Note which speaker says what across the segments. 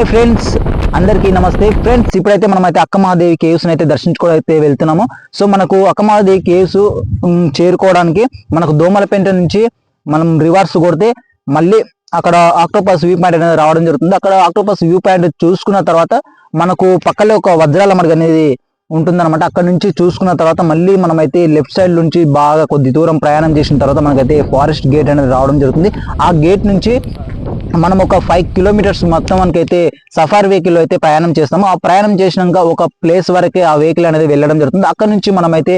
Speaker 1: Hi friends అందరికీ నమస్తే. Friends ఇప్పుడైతే మనం అయితే అక్కమహాదేవి కేవ్స్ అయితే దర్శించుకోవడం అయితే వెళ్తున్నాము. సో మనకు అక్కమహాదేవి కేవ్స్ చేరుకోవడానికి మనకు దోమలపేంట నుంచి మనం రివర్స్ కొడితే మళ్ళీ అక్కడ ఆక్టోపస్ వ్యూ పాయింట్ అనేది రావడం జరుగుతుంది. అక్కడ ఆక్టోపస్ వ్యూ పాయింట్ చూసుకున్న తర్వాత మనకు పక్కనే ఒక వజ్రాల మడుగు అనేది ఉంటుందన్నమాట. అక్కడ నుంచి చూసుకున్న తర్వాత మళ్ళీ మనమైతే లెఫ్ట్ సైడ్ నుంచి బాగా కొద్ది దూరం ప్రయాణం చేసిన తర్వాత మనకైతే ఫారెస్ట్ గేట్ అనేది రావడం జరుగుతుంది. ఆ గేట్ నుంచి మనం ఒక ఫైవ్ కిలోమీటర్స్ మొత్తం మనకైతే సఫార్ వెహికల్ అయితే ప్రయాణం చేస్తాము. ఆ ప్రయాణం చేసినాక ఒక ప్లేస్ వరకే ఆ వెహికల్ అనేది వెళ్ళడం జరుగుతుంది. అక్కడ నుంచి మనం అయితే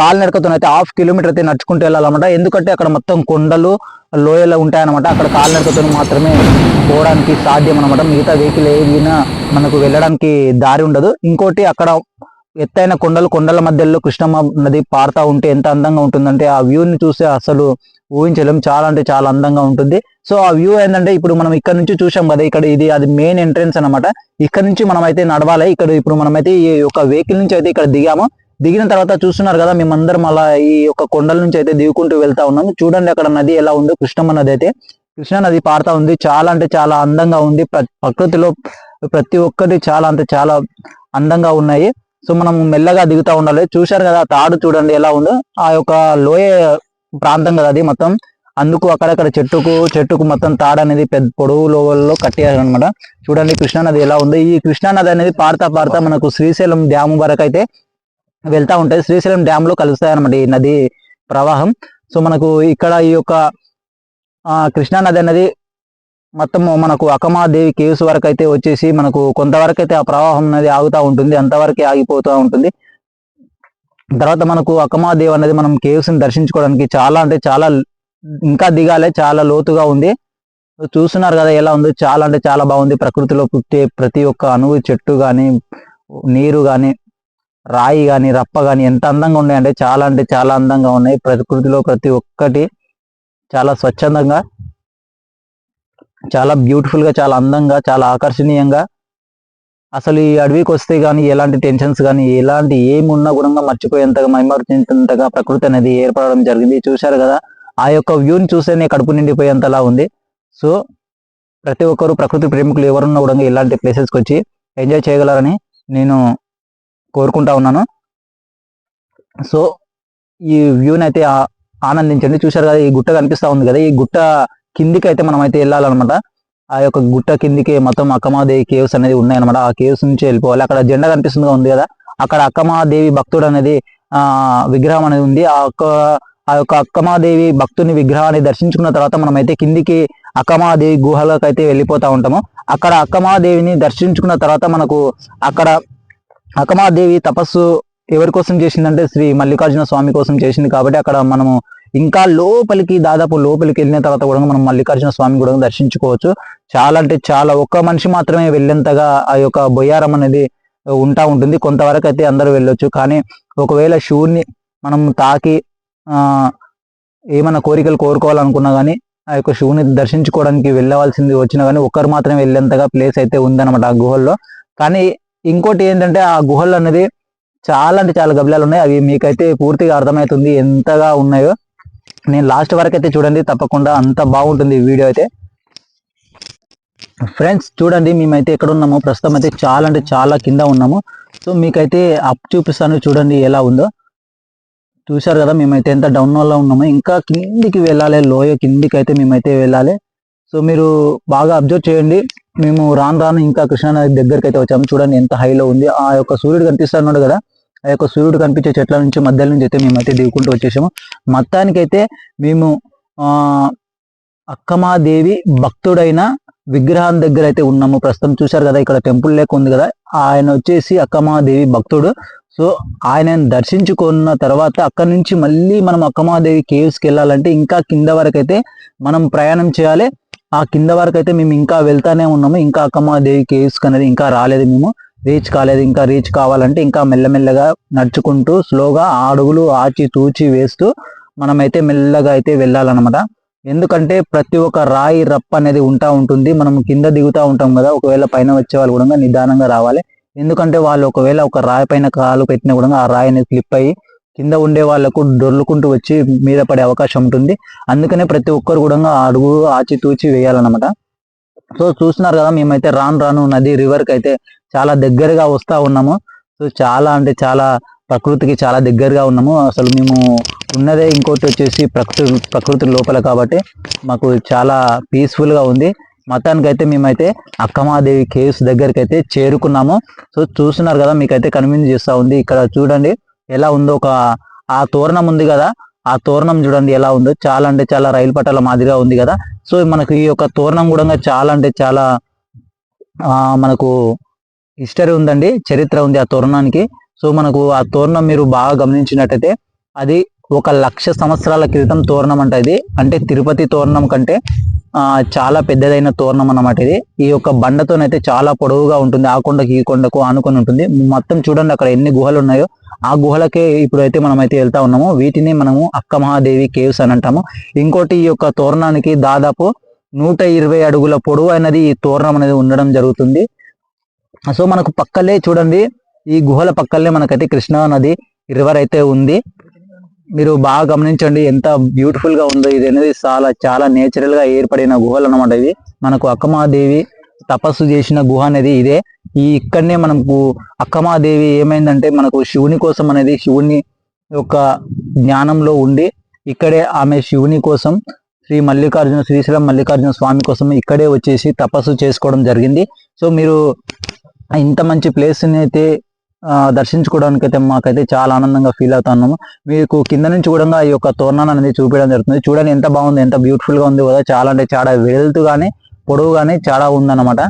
Speaker 1: కాలినడకతో అయితే హాఫ్ కిలోమీటర్ అయితే నడుచుకుంటూ వెళ్ళాలన్నమాట. ఎందుకంటే అక్కడ మొత్తం కొండలు లోయలు ఉంటాయన్నమాట. అక్కడ కాలినడకతో మాత్రమే పోవడానికి సాధ్యం అనమాట మిగతా వెహికల్ ఏదైనా మనకు వెళ్ళడానికి దారి ఉండదు. ఇంకోటి అక్కడ ఎత్తైన కొండలు కొండల మధ్యలో కృష్ణమ్మ నది పారుతా ఉంటే ఎంత అందంగా ఉంటుందంటే ఆ వ్యూని చూస్తే అసలు ఊహించలేం. చాలా అంటే చాలా అందంగా ఉంటుంది. సో ఆ వ్యూ ఏంటంటే ఇప్పుడు మనం ఇక్కడ నుంచి చూసాం కదా ఇక్కడ ఇది అది మెయిన్ ఎంట్రెన్స్ అన్నమాట. ఇక్కడ నుంచి మనం అయితే నడవాలి. ఇక్కడ ఇప్పుడు మనమైతే ఈ యొక్క వెహికల్ నుంచి అయితే ఇక్కడ దిగాము. దిగిన తర్వాత చూస్తున్నారు కదా మేమందరం అలా ఈ యొక్క కొండల నుంచి అయితే దిగుకుంటూ వెళ్తా ఉన్నాము. చూడండి అక్కడ నది ఎలా ఉందో కృష్ణమ్మ నది అయితే. కృష్ణా నది పారుతా ఉంది. చాలా అంటే చాలా అందంగా ఉంది. ప్రకృతిలో ప్రతి ఒక్కటి చాలా అంటే చాలా అందంగా ఉన్నాయి. సో మనం మెల్లగా దిగుతా ఉండాలి. చూశారు కదా ఆ తాడు చూడండి ఎలా ఉందో. ఆ యొక్క లోయ ప్రాంతం కదా అది మొత్తం. అందుకు అక్కడక్కడ చెట్టుకు చెట్టుకు మొత్తం తాడు అనేది పెద్ద పొడవు లోవల్లో కట్టేయాలన్నమాట చూడండి కృష్ణా నది ఎలా ఉంది. ఈ కృష్ణా నది అనేది పారుతా పారుతా మనకు శ్రీశైలం డ్యామ్ వరకు అయితే వెళ్తా ఉంటాయి శ్రీశైలం డ్యామ్లో కలుస్తాయి అనమాట ఈ నది ప్రవాహం. సో మనకు ఇక్కడ ఈ యొక్క ఆ, కృష్ణా నది అనేది మొత్తం మనకు అకమాదేవి కేవ్స్ వరకు అయితే వచ్చేసి మనకు కొంతవరకు అయితే ఆ ప్రవాహం అనేది ఆగుతూ ఉంటుంది. అంతవరకే ఆగిపోతూ ఉంటుంది. తర్వాత మనకు అకమాదేవి అనేది మనం కేవ్స్ని దర్శించుకోవడానికి చాలా అంటే చాలా ఇంకా దిగాలి చాలా లోతుగా ఉంది. చూస్తున్నారు కదా ఎలా ఉందో? చాలా అంటే చాలా బాగుంది. ప్రకృతిలో పుట్టే ప్రతి ఒక్క అణువు చెట్టు కానీ నీరు కానీ రాయి కానీ రప్ప కానీ ఎంత అందంగా ఉన్నాయంటే చాలా అంటే చాలా అందంగా ఉన్నాయి. ప్రకృతిలో ప్రతి ఒక్కటి చాలా స్వచ్ఛందంగా చాలా బ్యూటిఫుల్గా చాలా అందంగా చాలా ఆకర్షణీయంగా అసలు ఈ అడవికి వస్తే గానీ ఎలాంటి టెన్షన్స్ కానీ ఎలాంటి ఏమి ఉన్నా కూడా మర్చిపోయేంతగా మైమర్చేంతగా ప్రకృతి అనేది ఏర్పడడం జరిగింది. చూశారు కదా ఆ యొక్క వ్యూని చూస్తేనే కడుపు నిండిపోయేంతలా ఉంది. సో ప్రతి ఒక్కరు ప్రకృతి ప్రేమికులు ఎవరున్నా కూడా ఇలాంటి ప్లేసెస్కి వచ్చి ఎంజాయ్ చేయగలరని నేను కోరుకుంటా ఉన్నాను. సో ఈ వ్యూని అయితే ఆనందించండి. చూశారు కదా ఈ గుట్ట కనిపిస్తా ఉంది కదా ఈ గుట్ట కిందికి అయితే మనం అయితే వెళ్ళాలన్నమాట. ఆ యొక్క గుట్ట కిందికి మొత్తం అక్కమాదేవి కేవ్స్ అనేది ఉన్నాయన్నమాట. ఆ కేవ్స్ నుంచి వెళ్ళిపోవాలి. అక్కడ జెండా కనిపిస్తుంది ఉంది కదా? అక్కడ అక్కమాదేవి భక్తుడు అనేది ఆ విగ్రహం అనేది ఉంది. ఆ యొక్క ఆ యొక్క అక్కమాదేవి భక్తుని విగ్రహాన్ని దర్శించుకున్న తర్వాత మనం అయితే కిందికి అక్కమాదేవి గుహలకు అయితే వెళ్ళిపోతా ఉంటాము. అక్కడ అక్కమాదేవిని దర్శించుకున్న తర్వాత మనకు అక్కడ అక్కమాదేవి తపస్సు ఎవరి కోసం చేసిందంటే శ్రీ మల్లికార్జున స్వామి కోసం చేసింది కాబట్టి అక్కడ మనము ఇంకా లోపలికి దాదాపు లోపలికి వెళ్ళిన తర్వాత కూడా మనం మల్లికార్జున స్వామి కూడా దర్శించుకోవచ్చు. చాలా అంటే చాలా ఒక్క మనిషి మాత్రమే వెళ్ళేంతగా ఆ యొక్క బొయ్యారం అనేది ఉంటా ఉంటుంది. కొంతవరకు అయితే అందరూ వెళ్ళొచ్చు. కానీ ఒకవేళ శివుణ్ణి మనం తాకి ఆ ఏమైనా కోరికలు కోరుకోవాలనుకున్నా కానీ ఆ యొక్క శివుని దర్శించుకోవడానికి వెళ్ళవలసింది వచ్చినా కానీ ఒక్కరు మాత్రమే వెళ్ళేంతగా ప్లేస్ అయితే ఉందన్నమాట ఆ గుహల్లో. కానీ ఇంకోటి ఏంటంటే ఆ గుహలు అనేది చాలా అంటే చాలా గబిలాలు ఉన్నాయి. అవి మీకైతే పూర్తిగా అర్థమవుతుంది ఎంతగా ఉన్నాయో. నేను లాస్ట్ వరకు అయితే చూడండి తప్పకుండా అంత బాగుంటుంది ఈ వీడియో అయితే. ఫ్రెండ్స్ చూడండి మేమైతే ఎక్కడ ఉన్నాము ప్రస్తుతం అయితే చాలా అంటే చాలా కింద ఉన్నాము. సో మీకైతే అప్ చూపిస్తాను చూడండి ఎలా ఉందో. చూశారు కదా మేమైతే ఎంత డౌన్లో ఇంకా కిందికి వెళ్ళాలి లోయ కిందికి అయితే మేమైతే వెళ్ళాలి. సో మీరు బాగా అబ్జర్వ్ చేయండి. మేము రాను రాను ఇంకా కృష్ణానది దగ్గరికి అయితే వచ్చాము. చూడండి ఎంత హైలో ఉంది. ఆ యొక్క సూర్యుడు కనిపిస్తున్నాడు కదా. ఆ యొక్క సూర్యుడు కనిపించే చెట్ల నుంచి మధ్యలో నుంచి అయితే మేమైతే దిగుకుంటూ వచ్చేసాము. మొత్తానికైతే మేము ఆ అక్కమాదేవి భక్తుడైన విగ్రహం దగ్గర అయితే ఉన్నాము. ప్రస్తుతం చూశారు కదా ఇక్కడ టెంపుల్ లేక ఉంది కదా. ఆయన వచ్చేసి అక్కమాదేవి భక్తుడు. సో ఆయనను దర్శించుకున్న తర్వాత అక్కడ నుంచి మళ్ళీ మనం అక్కమాదేవి కేవ్స్కి కి వెళ్ళాలంటే ఇంకా కింద వరకు అయితే మనం ప్రయాణం చేయాలి. ఆ కింద వరకు అయితే మేము ఇంకా వెళ్తానే ఉన్నాము. ఇంకా అక్కమాదేవి కేవ్స్కి అనేది ఇంకా రాలేదు మేము. రీచ్ కాలేదు ఇంకా రీచ్ కావాలంటే ఇంకా మెల్లమెల్లగా నడుచుకుంటూ స్లోగా అడుగులు ఆచి తూచి వేస్తూ మనమైతే మెల్లగా అయితే వెళ్ళాలన్నమాట. ఎందుకంటే ప్రతి ఒక్క రాయి రప్ప అనేది ఉంటా ఉంటుంది మనం కింద దిగుతా ఉంటాం కదా ఒకవేళ పైన వచ్చే వాళ్ళు కూడా నిదానంగా రావాలి. ఎందుకంటే వాళ్ళు ఒకవేళ ఒక రాయి పైన కాలు పెట్టినా కూడా ఆ రాయి అనేది స్లిప్ అయ్యి కింద ఉండే వాళ్ళకు డొర్లుకుంటూ వచ్చి మీద పడే అవకాశం ఉంటుంది. అందుకనే ప్రతి ఒక్కరు కూడా ఆ అడుగు ఆచి తూచి వేయాలన్నమాట. సో చూస్తున్నారు కదా మేమైతే రాను రాను నది రివర్కి అయితే చాలా దగ్గరగా వస్తూ ఉన్నాము. సో చాలా అంటే చాలా ప్రకృతికి చాలా దగ్గరగా ఉన్నాము. అసలు మేము ఉన్నదే ఇంకోటి వచ్చేసి ప్రకృతి ప్రకృతి లోపల కాబట్టి మాకు చాలా పీస్ఫుల్గా ఉంది. మొత్తానికి అయితే మేమైతే అక్కమాదేవి కేవ్స్ దగ్గరికి అయితే చేరుకున్నాము. సో చూస్తున్నారు కదా మీకైతే కన్విన్స్ చేస్తూ ఉంది. ఇక్కడ చూడండి ఎలా ఉందో ఒక ఆ తోరణం ఉంది కదా ఆ తోరణం చూడండి ఎలా ఉందో. చాలా అంటే చాలా రైలు పట్టాల మాదిరిగా ఉంది కదా. సో మనకు ఈ యొక్క తోరణం కూడా చాలా అంటే చాలా ఆ మనకు హిస్టరీ ఉందండి చరిత్ర ఉంది ఆ తోరణానికి. సో మనకు ఆ తోరణం మీరు బాగా గమనించినట్టయితే అది ఒక లక్ష సంవత్సరాల క్రితం తోరణం అంట ఇది. అంటే తిరుపతి తోరణం కంటే ఆ చాలా పెద్దదైన తోరణం అన్నమాట ఇది. ఈ యొక్క బండతోనైతే చాలా పొడవుగా ఉంటుంది. ఆ కొండకి ఈ కొండకు ఆనుకొని ఉంటుంది. మొత్తం చూడండి అక్కడ ఎన్ని గుహలు ఉన్నాయో. ఆ గుహలకే ఇప్పుడైతే మనం అయితే వెళ్తా ఉన్నాము. వీటిని మనము అక్క మహాదేవి కేవ్స్ అని అంటాము. ఇంకోటి ఈ యొక్క తోరణానికి దాదాపు నూట ఇరవై అడుగుల పొడవు అనేది ఈ తోరణం అనేది ఉండడం జరుగుతుంది. సో మనకు పక్కలే చూడండి ఈ గుహల పక్కలే మనకైతే కృష్ణా నది రివర్ అయితే ఉంది. మీరు బాగా గమనించండి ఎంత బ్యూటిఫుల్గా ఉందో. ఇది అనేది చాలా చాలా నేచురల్గా ఏర్పడిన గుహలు అన్నమాట ఇవి. మనకు అక్కమాదేవి తపస్సు చేసిన గుహ అనేది ఇదే. ఈ ఇక్కడనే మనకు అక్కమాదేవి ఏమైందంటే మనకు శివుని కోసం అనేది శివుని యొక్క జ్ఞానంలో ఉండి ఇక్కడే ఆమె శివుని కోసం శ్రీ మల్లికార్జున శ్రీశైలం మల్లికార్జున స్వామి కోసం ఇక్కడే వచ్చేసి తపస్సు చేసుకోవడం జరిగింది. సో మీరు ఇంత మంచి ప్లేస్ని అయితే దర్శించుకోవడానికి అయితే మాకైతే చాలా ఆనందంగా ఫీల్ అవుతున్నాము మీకు కింద నుంచి కూడా ఈ యొక్క తోరణాన్ని అనేది చూపించడం జరుగుతుంది. చూడండి ఎంత బాగుంది ఎంత బ్యూటిఫుల్గా ఉంది కదా. చాలా అంటే చాలా వెలుతు గానీ పొడవు గానీ చాలా ఉందన్నమాట.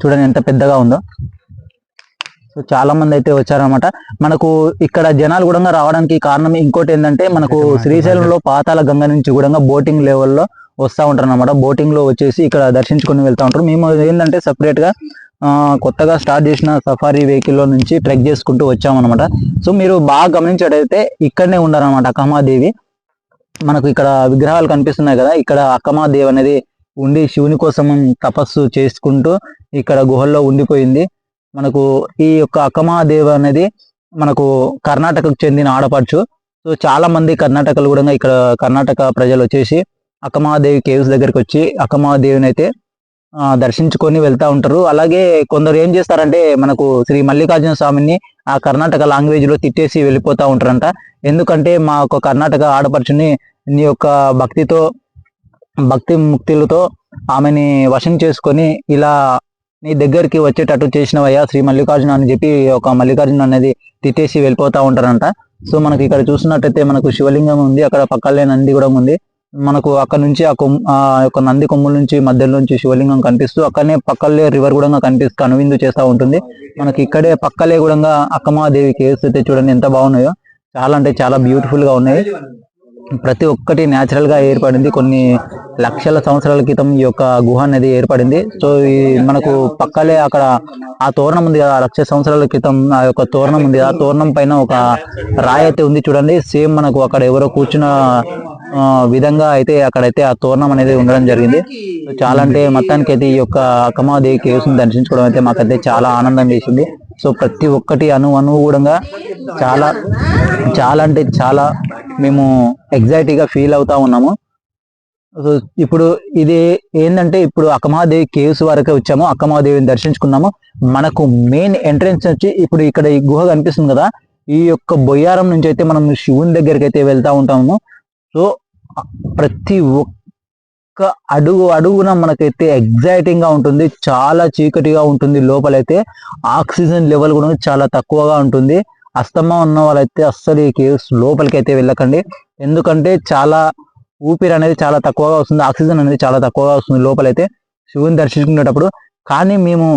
Speaker 1: చూడండి ఎంత పెద్దగా ఉందో. సో చాలా మంది అయితే వచ్చారనమాట మనకు ఇక్కడ జనాలు కూడా రావడానికి కారణం ఇంకోటి ఏంటంటే మనకు శ్రీశైలంలో పాతాల గంగ నుంచి కూడా బోటింగ్ లెవెల్లో వస్తూ ఉంటారు అనమాట బోటింగ్లో వచ్చేసి ఇక్కడ దర్శించుకొని వెళ్తా ఉంటారు. మేము ఏంటంటే సపరేట్గా కొత్తగా స్టార్ట్ చేసిన సఫారీ వెహికల్లో నుంచి ట్రెక్ చేసుకుంటూ వచ్చామన్నమాట. సో మీరు బాగా గమనించేటైతే ఇక్కడనే ఉన్నారనమాట అక్కమాదేవి. మనకు ఇక్కడ విగ్రహాలు కనిపిస్తున్నాయి కదా ఇక్కడ అక్కమాదేవి అనేది ఉండి శివుని కోసం తపస్సు చేసుకుంటూ ఇక్కడ గుహల్లో ఉండిపోయింది. మనకు ఈ యొక్క అక్కమాదేవి అనేది మనకు కర్ణాటకకు చెందిన ఆడపడుచు. సో చాలా మంది కర్ణాటకలు కూడా ఇక్కడ కర్ణాటక ప్రజలు వచ్చేసి అక్కమాదేవి కేవ్స్ దగ్గరికి వచ్చి అక్కమాదేవిని అయితే ఆ, దర్శించుకొని వెళ్తా ఉంటారు. అలాగే కొందరు ఏం చేస్తారంటే మనకు శ్రీ మల్లికార్జున స్వామిని ఆ కర్ణాటక లాంగ్వేజ్లో తిట్టేసి వెళ్ళిపోతూ ఉంటారంట. ఎందుకంటే మా యొక్క కర్ణాటక ఆడపడుచుని నీ యొక్క భక్తితో భక్తి ముక్తులతో ఆమెని వశం చేసుకొని ఇలా నీ దగ్గరికి వచ్చేటట్టు చేసినవయ్యా శ్రీ మల్లికార్జున అని చెప్పి ఒక మల్లికార్జున అనేది తిట్టేసి వెళ్ళిపోతూ ఉంటారంట. సో మనకి ఇక్కడ చూసినట్టయితే మనకు శివలింగం ఉంది అక్కడ పక్కనే నంది కూడా ఉంది. మనకు అక్కడ నుంచి ఆ కొమ్ ఆ యొక్క నంది కొమ్ముల నుంచి మధ్యలో నుంచి శివలింగం కనిపిస్తూ అక్కడనే పక్కలే రివర్ కూడా కనిపిస్తూ కనువిందు చేస్తూ ఉంటుంది. మనకి ఇక్కడే పక్కలే కూడా అక్కమాదేవి కేవ్స్ అయితే చూడండి ఎంత బాగున్నాయో. చాలా అంటే చాలా బ్యూటిఫుల్గా ఉన్నాయి. ప్రతి ఒక్కటి న్యాచురల్గా ఏర్పడింది. కొన్ని లక్షల సంవత్సరాల క్రితం ఈ యొక్క గుహ అనేది ఏర్పడింది. సో ఈ మనకు పక్కలే అక్కడ ఆ తోరణం ఉంది కదా ఆ లక్ష సంవత్సరాల క్రితం ఆ యొక్క తోరణం ఉంది ఆ తోరణం పైన ఒక రాయి అయితే ఉంది చూడండి. సేమ్ మనకు అక్కడ ఎవరో కూర్చున్న ఆ, విధంగా అయితే అక్కడైతే ఆ తోరణం అనేది ఉండడం జరిగింది. చాలా అంటే మొత్తానికి అయితే ఈ యొక్క అక్కమాదేవి కేవ్స్ దర్శించుకోవడం అయితే మాకైతే చాలా ఆనందం వేసింది. సో ప్రతి ఒక్కటి అను అనుగుణంగా చాలా చాలా అంటే చాలా మేము ఎగ్జైటీగా ఫీల్ అవుతా ఉన్నాము. సో ఇప్పుడు ఇది ఏంటంటే ఇప్పుడు అక్కమాదేవి కేవ్స్ వరకు వచ్చాము. అక్కమాదేవిని దర్శించుకున్నాము. మనకు మెయిన్ ఎంట్రెన్స్ వచ్చి ఇప్పుడు ఇక్కడ ఈ గుహ కనిపిస్తుంది కదా ఈ యొక్క బొయ్యారం నుంచి అయితే మనం శివుని దగ్గరికి అయితే వెళ్తా ఉంటాము. సో ప్రతి ఒక్క అడుగు అడుగున మనకైతే ఎగ్జైటింగ్గా ఉంటుంది. చాలా చీకటిగా ఉంటుంది. లోపలైతే ఆక్సిజన్ లెవెల్ కూడా చాలా తక్కువగా ఉంటుంది. అస్తమా ఉన్న వాళ్ళైతే అస్సలు ఈ కేవ్స్ లోపలికి అయితే వెళ్ళకండి. ఎందుకంటే చాలా ఊపిరి అనేది చాలా తక్కువగా వస్తుంది. ఆక్సిజన్ అనేది చాలా తక్కువగా వస్తుంది లోపలైతే శివుని దర్శించుకునేటప్పుడు. కానీ మేము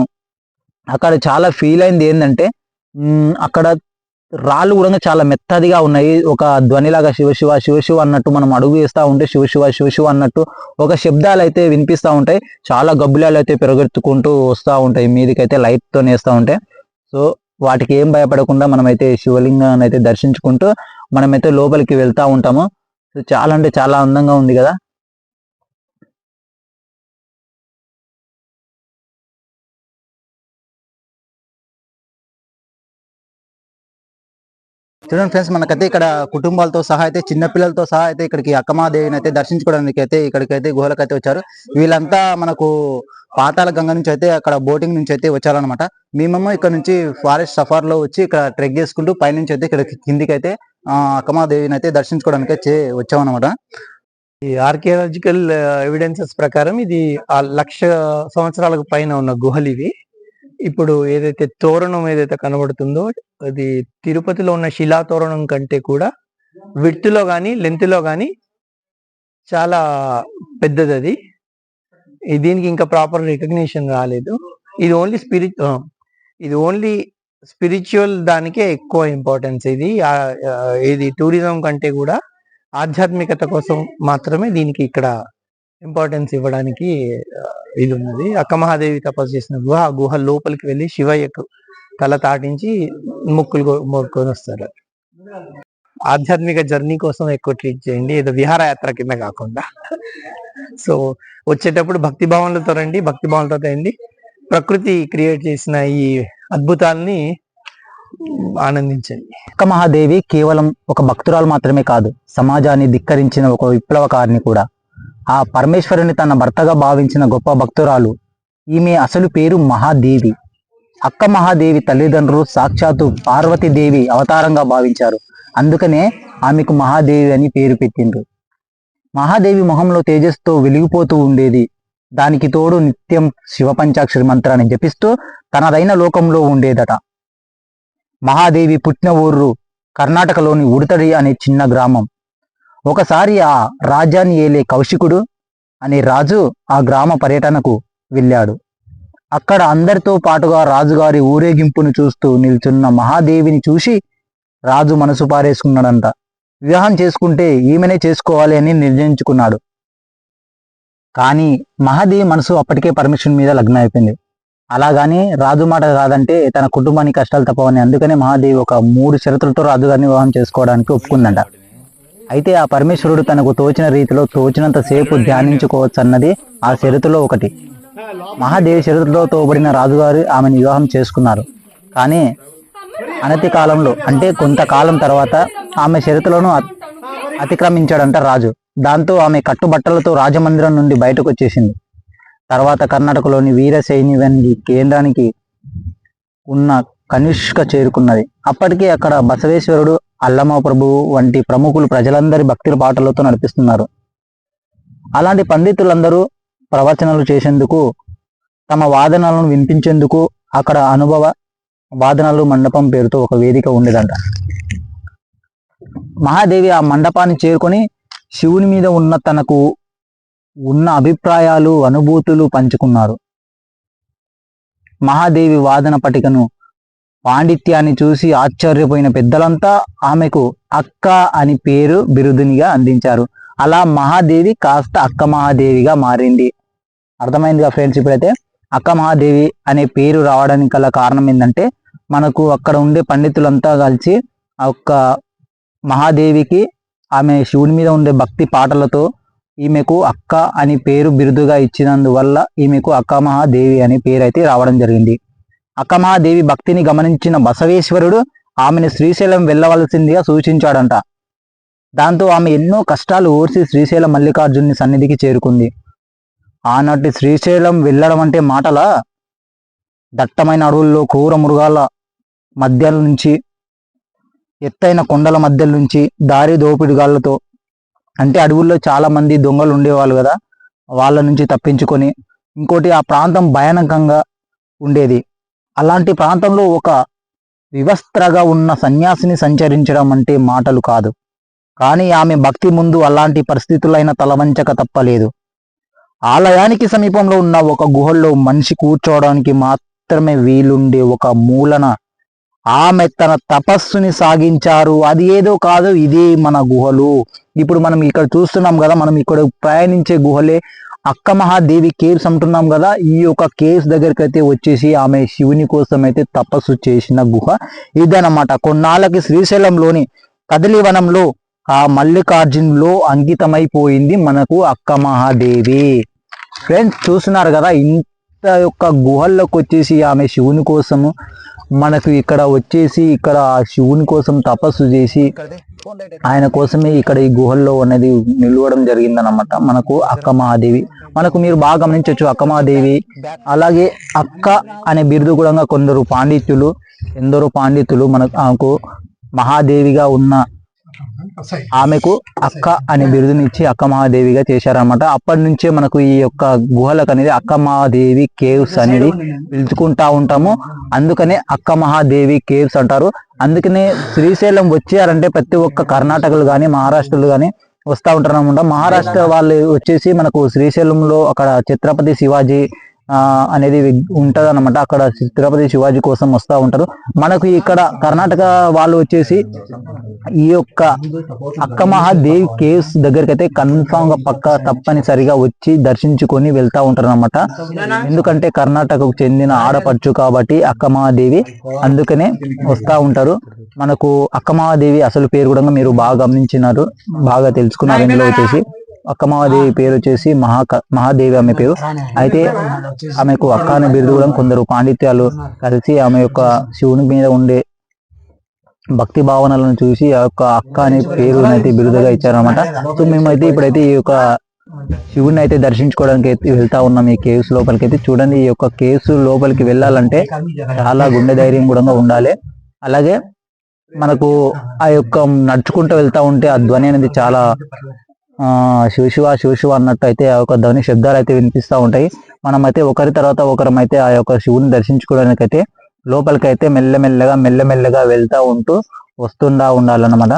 Speaker 1: అక్కడ చాలా ఫీల్ అయింది ఏంటంటే అక్కడ రాళ్ళు కూడా చాలా మెత్తదిగా ఉన్నాయి. ఒక ధ్వనిలాగా శివ శివ శివ అన్నట్టు మనం అడుగు వేస్తా ఉంటే శివ శివ శివ అన్నట్టు ఒక శబ్దాలు అయితే వినిపిస్తా ఉంటాయి. చాలా గబ్బులాలు అయితే పెరుగెత్తుకుంటూ వస్తూ ఉంటాయి. మీదికైతే లైట్తో వేస్తూ ఉంటాయి సో వాటికి ఏం భయపడకుండా మనమైతే శివలింగాన్ని అయితే దర్శించుకుంటూ మనమైతే లోపలికి వెళ్తా ఉంటాము. సో చాలా అంటే చాలా అందంగా ఉంది కదా. చూడండి ఫ్రెండ్స్ మనకైతే ఇక్కడ కుటుంబాలతో సహా అయితే చిన్న పిల్లలతో సహా అయితే ఇక్కడికి అక్కమాదేవిని అయితే దర్శించుకోవడానికి అయితే ఇక్కడికి అయితే గుహలకు అయితే వచ్చారు. వీళ్ళంతా మనకు పాతాల గంగ నుంచి అయితే అక్కడ బోటింగ్ నుంచి అయితే వచ్చారనమాట మేమేమో ఇక్కడ నుంచి ఫారెస్ట్ సఫార్లో వచ్చి ఇక్కడ ట్రెక్ చేసుకుంటూ పైనుంచి అయితే ఇక్కడ కిందికి అయితే ఆ, అక్కమాదేవిని అయితే దర్శించుకోవడానికి అయితే వచ్చామన్నమాట.
Speaker 2: ఈ ఆర్కియాలజికల్ ఎవిడెన్సెస్ uh, ప్రకారం ఇది ఆ లక్ష సంవత్సరాలకు పైన ఉన్న గుహలు ఇవి. ఇప్పుడు ఏదైతే తోరణం ఏదైతే కనబడుతుందో అది తిరుపతిలో ఉన్న శిలా తోరణం కంటే కూడా విడ్త్లో కానీ లెంత్లో కానీ చాలా పెద్దది అది. దీనికి ఇంకా ప్రాపర్ రికగ్నిషన్ రాలేదు. ఇది ఓన్లీ స్పిరి ఇది ఓన్లీ స్పిరిచువల్ దానికే ఎక్కువ ఇంపార్టెన్స్. ఇది ఇది టూరిజం కంటే కూడా ఆధ్యాత్మికత కోసం మాత్రమే దీనికి ఇక్కడ ఇంపార్టెన్స్ ఇవ్వడానికి ఇది ఉన్నది. అక్క మహాదేవి తపస్సు చేసిన గుహ ఆ గుహ లోపలికి వెళ్ళి శివయ్యకు తల తాటించి ముక్కులు కొ- మొక్కుకొని వస్తారు. ఆధ్యాత్మిక జర్నీ కోసం ఎక్కువ ట్రీట్ చేయండి. ఏదో విహారయాత్ర కింద కాకుండా. సో వచ్చేటప్పుడు భక్తి భావనలతో రండి భక్తి భావనలతో రండి ప్రకృతి క్రియేట్ చేసిన ఈ అద్భుతాల్ని ఆనందించండి.
Speaker 1: అక్క మహాదేవి కేవలం ఒక భక్తురాలు మాత్రమే కాదు సమాజాన్ని ధిక్కరించిన ఒక విప్లవకారిని కూడా. ఆ పరమేశ్వరుని తన భర్తగా భావించిన గొప్ప భక్తురాలు. ఈమె అసలు పేరు మహాదేవి. అక్క మహాదేవి తల్లిదండ్రులు సాక్షాత్తు పార్వతీదేవి అవతారంగా భావించారు. అందుకనే ఆమెకు మహాదేవి అని పేరు పెట్టిండ్రు. మహాదేవి మొహంలో తేజస్తో వెలిగిపోతూ ఉండేది. దానికి తోడు నిత్యం శివపంచాక్షరి మంత్రాన్ని జపిస్తూ తనదైన లోకంలో ఉండేదట. మహాదేవి పుట్టిన ఊర్రు కర్ణాటకలోని ఉడతడి అనే చిన్న గ్రామం. ఒకసారి ఆ రాజ్యాన్ని ఏలే కౌశికుడు అనే రాజు ఆ గ్రామ పర్యటనకు వెళ్ళాడు. అక్కడ అందరితో పాటుగా రాజుగారి ఊరేగింపును చూస్తూ నిల్చున్న మహాదేవిని చూసి రాజు మనసు పారేసుకున్నాడంట. వివాహం చేసుకుంటే ఈమెనే చేసుకోవాలి అని నిర్ణయించుకున్నాడు. కానీ మహాదేవి మనసు అప్పటికే పర్మిషన్ మీద లగ్నం అయిపోయింది అలాగాని రాజు మాట కాదంటే తన కుటుంబానికి కష్టాలు తప్పవని అందుకనే మహాదేవి ఒక మూడు షరతులతో రాజుగారిని వివాహం చేసుకోవడానికి ఒప్పుకుందంట. అయితే ఆ పరమేశ్వరుడు తనకు తోచిన రీతిలో తోచినంత సేపు ధ్యానించుకోవచ్చు అన్నది ఆ షరతులో ఒకటి. మహాదేవి షరతులో తోబడిన రాజుగారు ఆమెను వివాహం చేసుకున్నారు. కానీ అనతి కాలంలో అంటే కొంతకాలం తర్వాత ఆమె షరతులను అతిక్రమించాడంట రాజు. దాంతో ఆమె కట్టుబట్టలతో రాజమందిరం నుండి బయటకు వచ్చేసింది తర్వాత కర్ణాటకలోని వీరశైని కేంద్రానికి ఉన్న కనిష్క చేరుకున్నది. అప్పటికే అక్కడ బసవేశ్వరుడు అల్లమ ప్రభువు వంటి ప్రముఖులు ప్రజలందరి భక్తుల పాటలతో నడిపిస్తున్నారు. అలాంటి పండితులందరూ ప్రవచనాలు చేసేందుకు తమ వాదనలను వినిపించేందుకు అక్కడ అనుభవ వాదనలు మండపం పేరుతో ఒక వేదిక ఉండేదంట. మహాదేవి ఆ మండపాన్ని చేరుకొని శివుని మీద ఉన్న తనకు ఉన్న అభిప్రాయాలు అనుభూతులు పంచుకున్నారు. మహాదేవి వాదన పటికను పాండిత్యాన్ని చూసి ఆశ్చర్యపోయిన పెద్దలంతా ఆమెకు అక్క అని పేరు బిరుదునిగా అందించారు. అలా మహాదేవి కాస్త అక్క మహాదేవిగా మారింది. అర్థమైందిగా ఫ్రెండ్స్ ఇప్పుడైతే? అక్క మహాదేవి అనే పేరు రావడానికి గల కారణం ఏంటంటే మనకు అక్కడ ఉండే పండితులంతా కలిసి ఆ ఒక్క మహాదేవికి ఆమె శివుని మీద ఉండే భక్తి పాటలతో ఈమెకు అక్క అని పేరు బిరుదుగా ఇచ్చినందువల్ల ఈమెకు అక్క మహాదేవి అనే పేరు అయితే రావడం జరిగింది. అకమాదేవి భక్తిని గమనించిన బసవేశ్వరుడు ఆమెను శ్రీశైలం వెళ్ళవలసిందిగా సూచించాడంట. దాంతో ఆమె ఎన్నో కష్టాలు ఓర్చి శ్రీశైలం మల్లికార్జునుని సన్నిధికి చేరుకుంది. ఆనాటి శ్రీశైలం వెళ్ళడం అంటే మాటల? దట్టమైన అడవుల్లో క్రూర మృగాల మధ్య నుంచి ఎత్తైన కొండల మధ్య నుంచి దారి దోపిడిగాళ్ళతో అంటే అడవుల్లో చాలా మంది దొంగలు ఉండేవాళ్ళు కదా వాళ్ళ నుంచి తప్పించుకొని. ఇంకోటి ఆ ప్రాంతం భయానకంగా ఉండేది. అలాంటి ప్రాంతంలో ఒక వివస్త్రగా ఉన్న సన్యాసిని సంచరించడం అంటే మాటలు కాదు. కానీ ఆమె భక్తి ముందు అలాంటి పరిస్థితులైన తలవంచక తప్పలేదు. ఆలయానికి సమీపంలో ఉన్న ఒక గుహల్లో మనిషి కూర్చోవడానికి మాత్రమే వీలుండే ఒక మూలన ఆమె తన తపస్సుని సాగించారు. అది ఏదో కాదు ఇదే మన గుహలు. ఇప్పుడు మనం ఇక్కడ చూస్తున్నాం కదా మనం ఇక్కడ ప్రయాణించే గుహలే అక్క మహాదేవి కేవ్స్ అంటున్నాం కదా ఈ యొక్క కేవ్స్ దగ్గరికి అయితే వచ్చేసి ఆమె శివుని కోసం అయితే తపస్సు చేసిన గుహ ఇదన్నమాట. కొన్నాళ్ళకి శ్రీశైలంలోని కదలివనంలో ఆ మల్లికార్జునులో అంకితమైపోయింది మనకు అక్క మహాదేవి. ఫ్రెండ్స్ చూస్తున్నారు కదా ఇంత యొక్క గుహల్లోకి వచ్చేసి ఆమె శివుని కోసము మనకు ఇక్కడ వచ్చేసి ఇక్కడ ఆ శివుని కోసం తపస్సు చేసి ఆయన కోసమే ఇక్కడ ఈ గుహల్లో అనేది నిలవడం జరిగిందనమాట మనకు అక్క మహాదేవి. మనకు మీరు బాగా గమనించవచ్చు అక్క మహాదేవి. అలాగే అక్క అనే బిరుదు కూడా కొందరు పాండిత్యులు ఎందరో పాండితులు మనకు మహాదేవిగా ఉన్న ఆమెకు అక్క అనే బిరుదునిచ్చి అక్క మహాదేవిగా చేశారన్నమాట. అప్పటి నుంచే మనకు ఈ యొక్క గుహలకు అనేది అక్క మహాదేవి కేవ్స్ అనేది పిలుచుకుంటా ఉంటాము. అందుకనే అక్క మహాదేవి కేవ్స్ అంటారు. అందుకనే శ్రీశైలం వచ్చారంటే ప్రతి ఒక్క కర్ణాటకలు కానీ మహారాష్ట్రలు కానీ వస్తూ ఉంటారు అనమాట మహారాష్ట్ర వాళ్ళు వచ్చేసి మనకు శ్రీశైలంలో అక్కడ ఛత్రపతి శివాజీ అనేది ఉంటది అనమాట అక్కడ తిరుపతి శివాజీ కోసం వస్తూ ఉంటారు. మనకు ఇక్కడ కర్ణాటక వాళ్ళు వచ్చేసి ఈ యొక్క అక్క మహాదేవి కేవ్స్ దగ్గరికి అయితే కన్ఫామ్గా పక్క తప్పనిసరిగా వచ్చి దర్శించుకొని వెళ్తా ఉంటారు అనమాట ఎందుకంటే కర్ణాటకకు చెందిన ఆడపడుచు కాబట్టి అక్క మహాదేవి అందుకనే వస్తా ఉంటారు. మనకు అక్క మహాదేవి అసలు పేరు కూడా మీరు బాగా గమనించినారు బాగా తెలుసుకున్నారు ఇందులో వచ్చేసి. అక్క మహాదేవి పేరు వచ్చేసి మహా మహాదేవి ఆమె పేరు. అయితే ఆమెకు అక్క అనే బిరుదు కూడా కొందరు పాండిత్యాలు కలిసి ఆమె యొక్క శివుని మీద ఉండే భక్తి భావనలను చూసి ఆ యొక్క అక్క అనే పేరు అయితే బిరుదుగా ఇచ్చారనమాట సో మేమైతే ఇప్పుడైతే ఈ యొక్క శివుని అయితే దర్శించుకోవడానికి అయితే వెళ్తా ఉన్నాం ఈ కేవ్స్ లోపలికి అయితే చూడండి ఈ యొక్క కేవ్స్ లోపలికి వెళ్ళాలంటే చాలా గుండె ధైర్యం కూడా ఉండాలి. అలాగే మనకు ఆ యొక్క నడుచుకుంటూ వెళ్తా ఉంటే ఆ ధ్వని అనేది చాలా శివశివ శివశివ అన్నట్టు అయితే ఆ యొక్క ధ్వని శబ్దాలు అయితే వినిపిస్తూ ఉంటాయి. మనమైతే ఒకరి తర్వాత ఒకరం అయితే ఆ యొక్క శివుని దర్శించుకోవడానికి అయితే లోపలికి అయితే మెల్లమెల్లగా మెల్లమెల్లగా వెళ్తా ఉంటూ వస్తుండా ఉండాలన్నమాట.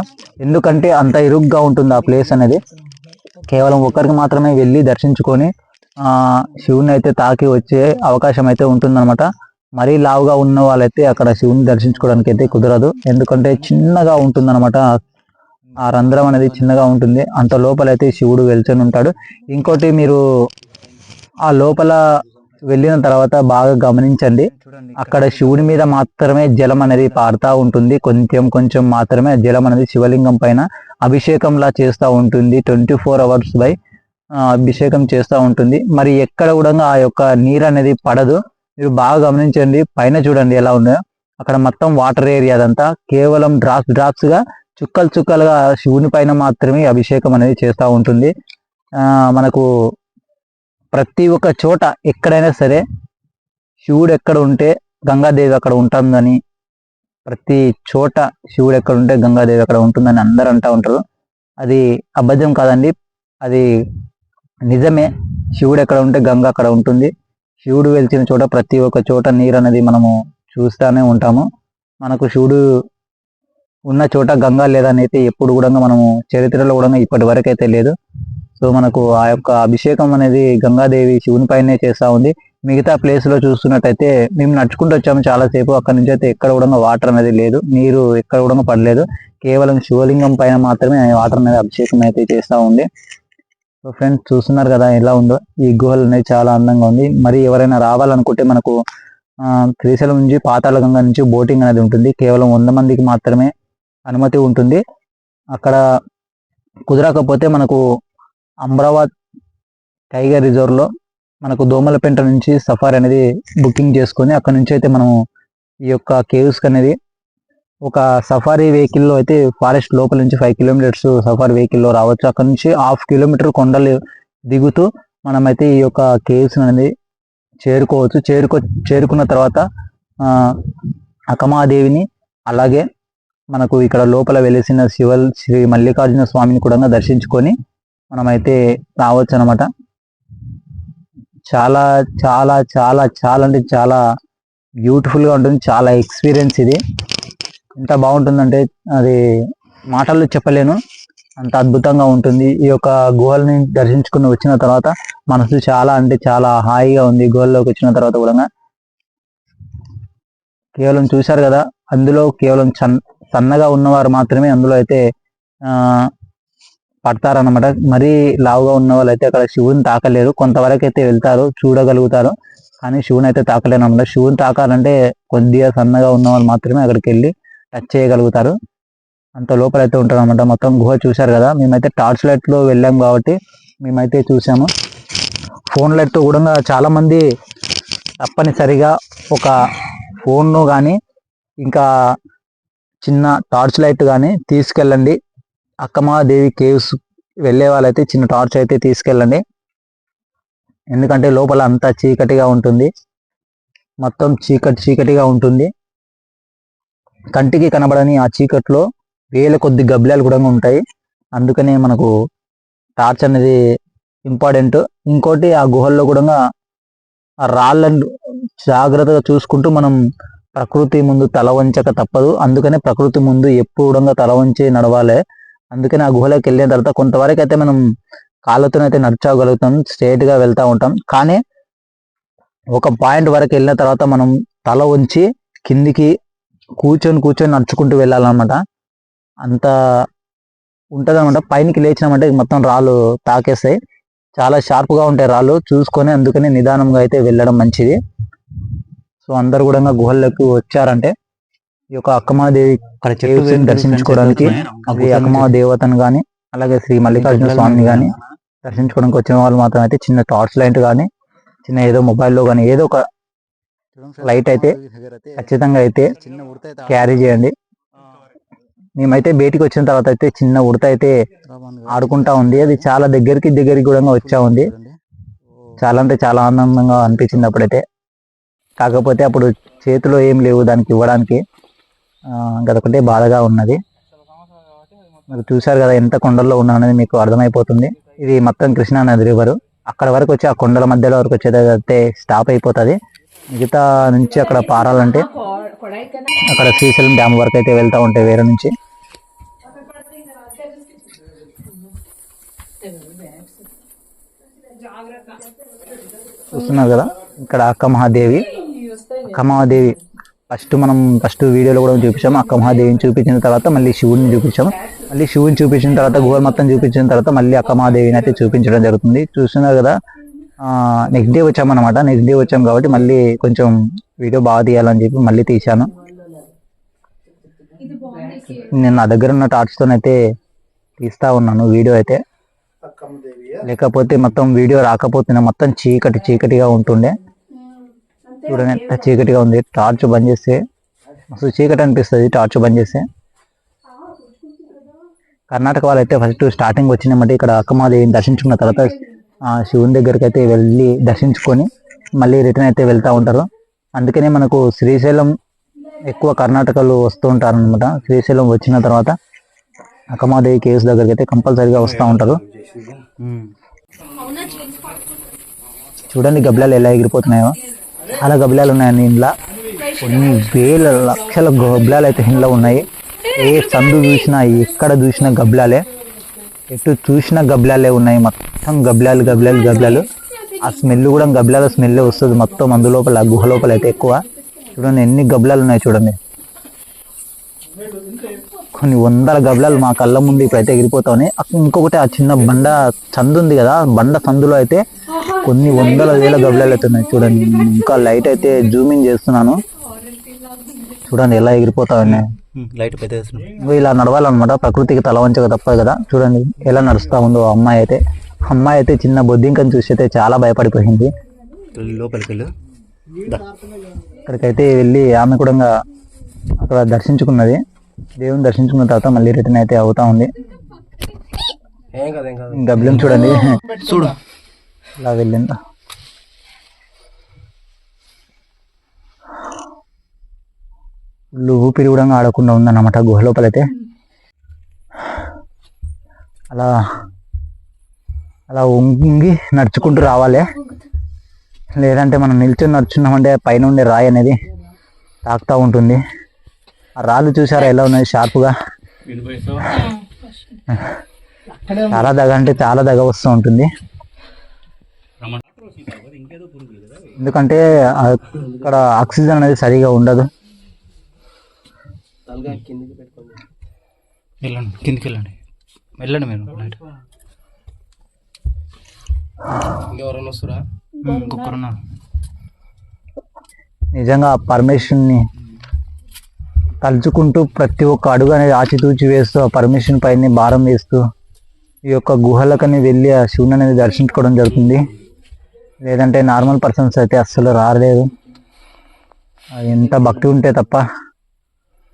Speaker 1: ఎందుకంటే అంత ఇరుగ్గా ఉంటుంది ఆ ప్లేస్ అనేది. కేవలం ఒకరికి మాత్రమే వెళ్ళి దర్శించుకొని ఆ శివుని అయితే తాకి వచ్చే అవకాశం అయితే ఉంటుందన్నమాట. మరీ లావుగా ఉన్న వాళ్ళైతే అక్కడ శివుని దర్శించుకోవడానికి అయితే కుదరదు. ఎందుకంటే చిన్నగా ఉంటుందన్నమాట ఆ రంధ్రం అనేది చిన్నగా ఉంటుంది. అంత లోపలైతే శివుడు వెళ్చని ఉంటాడు. ఇంకోటి మీరు ఆ లోపల వెళ్ళిన తర్వాత బాగా గమనించండి. అక్కడ శివుడి మీద మాత్రమే జలం అనేది పారుతా ఉంటుంది. కొంచెం కొంచెం మాత్రమే జలం అనేది శివలింగం పైన అభిషేకంలా చేస్తూ ఉంటుంది. ట్వంటీ ఫోర్ అవర్స్ బై అభిషేకం చేస్తూ ఉంటుంది. మరి ఎక్కడ కూడా ఆ యొక్క నీరు అనేది పడదు. మీరు బాగా గమనించండి. పైన చూడండి ఎలా ఉందో. అక్కడ మొత్తం వాటర్ ఏరియా అదంతా కేవలం డ్రాప్స్ డ్రాప్స్గా చుక్కలు చుక్కలుగా శివుని పైన మాత్రమే అభిషేకం అనేది చేస్తూ ఉంటుంది. మనకు ప్రతి ఒక్క చోట ఎక్కడైనా సరే శివుడు ఎక్కడ ఉంటే గంగాదేవి అక్కడ ఉంటుందని ప్రతి చోట శివుడు ఎక్కడ ఉంటే గంగాదేవి అక్కడ ఉంటుందని అందరూ అంటూ ఉంటారు. అది అబద్ధం కాదండి. అది నిజమే. శివుడు ఎక్కడ ఉంటే గంగ అక్కడ ఉంటుంది. శివుడు వెళ్చిన చోట ప్రతి ఒక్క చోట నీరు అనేది మనము చూస్తూనే ఉంటాము. మనకు శివుడు ఉన్న చోట గంగా లేదని అయితే ఎప్పుడు కూడా మనము చరిత్రలో కూడా ఇప్పటి వరకు అయితే లేదు. సో మనకు ఆ యొక్క అభిషేకం అనేది గంగాదేవి శివుని పైనే చేస్తా ఉంది. మిగతా ప్లేస్లో చూస్తున్నట్టయితే మేము నడుచుకుంటూ వచ్చాము చాలా సేపు అక్కడ నుంచి అయితే ఎక్కడ కూడా వాటర్ అనేది లేదు. నీరు ఎక్కడ కూడా పడలేదు. కేవలం శివలింగం పైన మాత్రమే వాటర్ అనేది అభిషేకం అయితే చేస్తా ఉంది. సో ఫ్రెండ్స్ చూస్తున్నారు కదా ఎలా ఉందో. ఈ గుహలు అనేది చాలా అందంగా ఉంది. మరి ఎవరైనా రావాలనుకుంటే మనకు ఆ, శ్రీశైలం నుంచి పాతాళ గంగా నుంచి బోటింగ్ అనేది ఉంటుంది. కేవలం వంద మందికి మాత్రమే అనుమతి ఉంటుంది. అక్కడ కుదరకపోతే మనకు అమరావత్ టైగర్ రిజర్వ్లో మనకు దోమలపెంట నుంచి సఫారీ అనేది బుకింగ్ చేసుకొని అక్కడ నుంచి అయితే మనం ఈ యొక్క కేవ్స్ అనేది ఒక సఫారీ వెహికల్లో అయితే ఫారెస్ట్ లోపల నుంచి ఫైవ్ కిలోమీటర్స్ సఫారీ వెహికల్లో రావచ్చు. అక్కడ నుంచి హాఫ్ కిలోమీటర్ కొండలు దిగుతూ మనమైతే ఈ యొక్క కేవ్స్ అనేది చేరుకోవచ్చు. చేరుకో చేరుకున్న తర్వాత అకమాదేవిని అలాగే మనకు ఇక్కడ లోపల వెలిసిన శివ శ్రీ మల్లికార్జున స్వామిని కూడా దర్శించుకొని మనమైతే రావచ్చు అనమాట చాలా చాలా చాలా చాలా అంటే చాలా బ్యూటిఫుల్గా ఉంటుంది. చాలా ఎక్స్పీరియన్స్ ఇది. ఎంత బాగుంటుందంటే అది మాటల్లో చెప్పలేను. అంత అద్భుతంగా ఉంటుంది. ఈ యొక్క గుహల్ని దర్శించుకుని వచ్చిన తర్వాత మనసు చాలా అంటే చాలా హాయిగా ఉంది. గుహల్లోకి వచ్చిన తర్వాత కూడా. కేవలం చూశారు కదా? అందులో కేవలం చన్ సన్నగా ఉన్నవారు మాత్రమే అందులో అయితే పడతారనమాట మరీ లావుగా ఉన్న వాళ్ళు అయితే అక్కడ శివుని తాకలేరు. కొంతవరకు అయితే వెళ్తారు చూడగలుగుతారు. కానీ శివుని అయితే తాకలేరు అనమాట శివుని తాకాలంటే కొద్దిగా సన్నగా ఉన్న వాళ్ళు మాత్రమే అక్కడికి వెళ్ళి టచ్ చేయగలుగుతారు. అంత లోపల అయితే ఉంటారు అనమాట మొత్తం గుహ చూశారు కదా. మేమైతే టార్చ్ లైట్లో వెళ్ళాము వెళ్ళాం కాబట్టి మేమైతే చూసాము ఫోన్ లైట్తో కూడా చాలామంది తప్పనిసరిగా ఒక ఫోన్ను కానీ ఇంకా చిన్న టార్చ్ లైట్ కానీ తీసుకెళ్ళండి. అక్కమాదేవి కేవ్స్ వెళ్ళే వాళ్ళైతే చిన్న టార్చ్ అయితే తీసుకెళ్ళండి. ఎందుకంటే లోపల అంతా చీకటిగా ఉంటుంది. మొత్తం చీకటి చీకటిగా ఉంటుంది. కంటికి కనబడని ఆ చీకట్లో వేల కొద్ది గబ్బిలాలు కూడా ఉంటాయి. అందుకనే మనకు టార్చ్ అనేది ఇంపార్టెంట్ ఇంకోటి ఆ గుహల్లో కూడా ఆ రాళ్ళను జాగ్రత్తగా చూసుకుంటూ మనం ప్రకృతి ముందు తల వంచక తప్పదు. అందుకనే ప్రకృతి ముందు ఎప్పుడు తల వంచి నడవాలి. అందుకని ఆ గుహలోకి వెళ్ళిన తర్వాత కొంతవరకు అయితే మనం కాళ్ళతోనైతే నడుచగలుగుతాం. స్ట్రేట్గా వెళ్తా ఉంటాం. కానీ ఒక పాయింట్ వరకు వెళ్ళిన తర్వాత మనం తల వంచి కిందికి కూర్చొని కూర్చొని నడుచుకుంటూ వెళ్ళాలన్నమాట. అంత ఉంటుందన్నమాట. పైనకి లేచినామంటే మొత్తం రాళ్ళు తాకేస్తాయి. చాలా షార్ప్గా ఉంటాయి రాళ్ళు. చూసుకొని అందుకని నిదానంగా అయితే వెళ్ళడం మంచిది. సో అందరు కూడా గుహల్లోకి వచ్చారంటే ఈ యొక్క అక్కమాదేవి దర్శించుకోవడానికి అది అక్కమా దేవతను గాని అలాగే శ్రీ మల్లికార్జున స్వామిని గాని దర్శించుకోవడానికి వచ్చిన వాళ్ళు మాత్రం అయితే చిన్న టార్చ్ లైట్ గాని చిన్న ఏదో మొబైల్లో గాని ఏదో ఒక లైట్ అయితే ఖచ్చితంగా అయితే క్యారీ చేయండి. మేమైతే బయటికి వచ్చిన తర్వాత అయితే చిన్న ఉడత అయితే ఆడుకుంటా ఉంది. అది చాలా దగ్గరికి దగ్గరికి కూడా వచ్చా ఉంది. చాలా అంటే చాలా ఆనందంగా అనిపించింది అప్పుడైతే. కాకపోతే అప్పుడు చేతిలో ఏం లేవు దానికి ఇవ్వడానికి. ఆ, బాధగా ఉన్నది. మీరు చూశారు కదా ఎంత కొండల్లో ఉన్నా అనేది మీకు అర్థమైపోతుంది. ఇది మొత్తం కృష్ణా నది రివర్ అక్కడ వరకు వచ్చి ఆ కొండల మధ్యలో వరకు వచ్చేదైతే స్టాప్ అయిపోతుంది. మిగతా నుంచి అక్కడ పారాలంటే అక్కడ శ్రీశైలం డ్యామ్ వరకు అయితే వెళ్తా ఉంటాయి వేరే నుంచి. చూస్తున్నారు కదా ఇక్కడ అక్క మహాదేవి. అక్క మహాదేవి ఫస్ట్ మనం ఫస్ట్ వీడియోలో కూడా చూపించాము. అక్క మహాదేవిని చూపించిన తర్వాత మళ్ళీ శివుడిని చూపించాము. మళ్ళీ శివుని చూపించిన తర్వాత గుహ మొత్తం చూపించిన తర్వాత మళ్ళీ అక్క మహాదేవిని అయితే చూపించడం జరుగుతుంది. చూస్తున్నారు కదా? నెక్స్ట్ డే వచ్చామన్నమాట నెక్స్ట్ డే వచ్చాం కాబట్టి మళ్ళీ కొంచెం వీడియో బాగా తీయాలని చెప్పి మళ్ళీ తీశాను. నేను నా దగ్గర ఉన్న టార్చ్ తోనైతే తీస్తా ఉన్నాను వీడియో అయితే. లేకపోతే మొత్తం వీడియో రాకపోతున్నా మొత్తం చీకటి చీకటిగా ఉంటుండే. చూడండి ఎంత చీకటిగా ఉంది. టార్చ్ బంద్ చేస్తే అసలు చీకటి అనిపిస్తుంది టార్చ్ బంద్ చేస్తే. కర్ణాటక వాళ్ళు అయితే ఫస్ట్ స్టార్టింగ్ వచ్చినామంటే ఇక్కడ అక్కమాదేవిని దర్శించుకున్న తర్వాత ఆ శివుని దగ్గరికి అయితే వెళ్ళి దర్శించుకొని మళ్ళీ రిటర్న్ అయితే వెళ్తా ఉంటారు. అందుకనే మనకు శ్రీశైలం ఎక్కువ కర్ణాటకలో వస్తూ ఉంటారు అనమాట శ్రీశైలం వచ్చిన తర్వాత అక్కమాదేవి కేవ్స్ దగ్గరికి అయితే కంపల్సరీగా వస్తూ ఉంటారు. చూడండి గబ్బిలాలు ఎలా ఎగిరిపోతున్నాయో. చాలా గబ్బిలాలు ఉన్నాయండి ఇంట్లో కొన్ని వేల లక్షల గబ్బిలాలు అయితే ఇంట్లో ఉన్నాయి. ఏ సందు చూసినా ఎక్కడ చూసినా గబ్బిలాలే. ఎటు చూసినా గబ్బిలాలే ఉన్నాయి. మొత్తం గబ్బిలాలు గబ్బిలాలు గబ్బిలాలు. ఆ స్మెల్ కూడా గబ్బిలాల స్మెల్ వస్తుంది మొత్తం అందు లోపల గుహ లోపల అయితే ఎక్కువ. చూడండి ఎన్ని గబ్బిలాలు ఉన్నాయి చూడండి. కొన్ని వందల గబ్బిలాలు మా కళ్ళ ముందు ఇప్పుడైతే ఎగిరిపోతా ఉన్నాయి ఇంకొకటి ఆ చిన్న బండ సందు ఉంది కదా బండ సందులో అయితే కొన్ని వందల వేల అయితే ఉన్నాయి. చూడండి ఇంకా లైట్ అయితే జూమింగ్ చేస్తున్నాను. చూడండి ఎలా ఎగిరిపోతా ఉన్నాయి
Speaker 3: లైట్
Speaker 1: ఇలా నడవాలన్నమాట ప్రకృతికి తల వంచక తప్పదు కదా. చూడండి ఎలా నడుస్తా ఉందో ఆ అమ్మాయి అయితే. అమ్మాయి అయితే చిన్న బొద్దింకని చూసి అయితే చాలా భయపడిపోయింది.
Speaker 3: లోపలికి వెళ్ళు.
Speaker 1: అక్కడికైతే వెళ్ళి ఆమె కూడా అక్కడ దర్శించుకున్నది. దేవుని దర్శించుకున్న తర్వాత మళ్ళీ రిటర్న్ అయితే అవుతా ఉంది.
Speaker 3: ఏం కాదు ఏం కాదు.
Speaker 1: గబ్బిలం చూడండి.
Speaker 3: చూడు.
Speaker 1: ఇలా వెళ్ళింది. ఊపిరి కూడా ఆడకుండా ఉందన్నమాట గుహ లోపలైతే. అలా అలా ఉంగి నడుచుకుంటూ రావాలి. లేదంటే మనం నిల్చొని నడుచున్నామంటే పైన ఉండే రాయి అనేది తాకుతూ ఉంటుంది. ఆ రాళ్ళు చూసారా ఎలా ఉన్నాయి? షార్ప్గా? చాలా దగ అంటే చాలా దగ వస్తూ ఉంటుంది. ఎందుకంటే అక్కడ ఆక్సిజన్ అనేది సరిగా ఉండదు.
Speaker 3: వెళ్ళండి కిందికి వెళ్ళండి. వెళ్ళండి మీరు వస్తురా?
Speaker 1: నిజంగా ఆ పరమేశ్వరుని తలుచుకుంటూ ప్రతి ఒక్క అడుగు అనేది ఆచితూచి వేస్తూ ఆ పరమేశ్వరుని పైన భారం వేస్తూ ఈ యొక్క గుహలకని వెళ్ళి ఆ శివుని అనేది దర్శించుకోవడం జరుగుతుంది. లేదంటే నార్మల్ పర్సన్స్ అయితే అస్సలు రాలేదు. ఎంత భక్తి ఉంటే తప్ప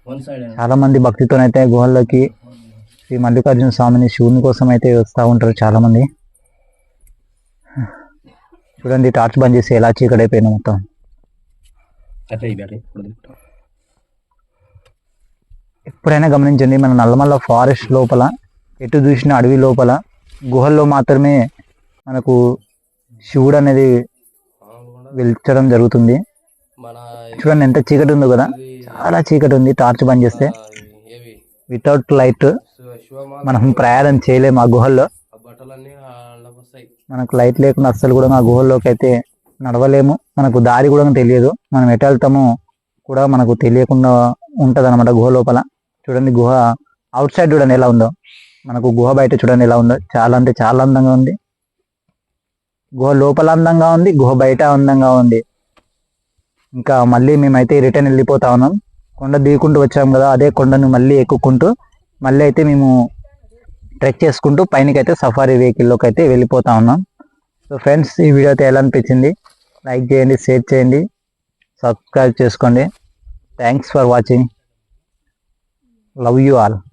Speaker 3: వన్ సైడ్
Speaker 1: చాలా మంది భక్తితోనైతే గుహల్లోకి శ్రీ మల్లికార్జున స్వామిని శివుని కోసం అయితే వస్తూ ఉంటారు చాలా మంది చూడండి టార్చ్ బంద్ చేసి ఎలా చీకటైపోయింది మొత్తం. ఎప్పుడైనా గమనించండి మన నల్లమల్ల ఫారెస్ట్ లోపల ఎటు చూసిన అడవి లోపల గుహల్లో మాత్రమే మనకు శివుడు అనేది వెళ్చడం జరుగుతుంది. చూడండి ఎంత చీకటి ఉందో కదా? చాలా చీకటి ఉంది టార్చ్ బంద్ చేస్తే. వితౌట్ లైట్ మనం ప్రయాణం చేయలేము ఆ గుహల్లో. మనకు లైట్ లేకుండా అస్సలు కూడా ఆ గుహల్లోకి అయితే నడవలేము. మనకు దారి కూడా తెలియదు. మనం ఎటు వెళ్తామో కూడా మనకు తెలియకుండా ఉంటది అనమాట గుహ లోపల. చూడండి గుహ అవుట్ సైడ్ చూడండి ఎలా ఉందో. మనకు గుహ బయట చూడండి ఎలా ఉందో. చాలా అంటే చాలా అందంగా ఉంది. గుహ లోపల అందంగా ఉంది గుహ బయట అందంగా ఉంది. ఇంకా మళ్ళీ మేమైతే రిటర్న్ వెళ్ళిపోతా ఉన్నాం. కొండ దిగుకుంటూ వచ్చాం కదా అదే కొండను మళ్ళీ ఎక్కుకుంటూ మళ్ళీ అయితే మేము ట్రెక్ చేసుకుంటూ పైనకైతే సఫారీ వెహికల్లోకి అయితే వెళ్ళిపోతా ఉన్నాం. సో ఫ్రెండ్స్ ఈ వీడియో అయితే ఎలా అనిపించింది? లైక్ చేయండి షేర్ చేయండి సబ్స్క్రైబ్ చేసుకోండి. Thanks for watching Love you all.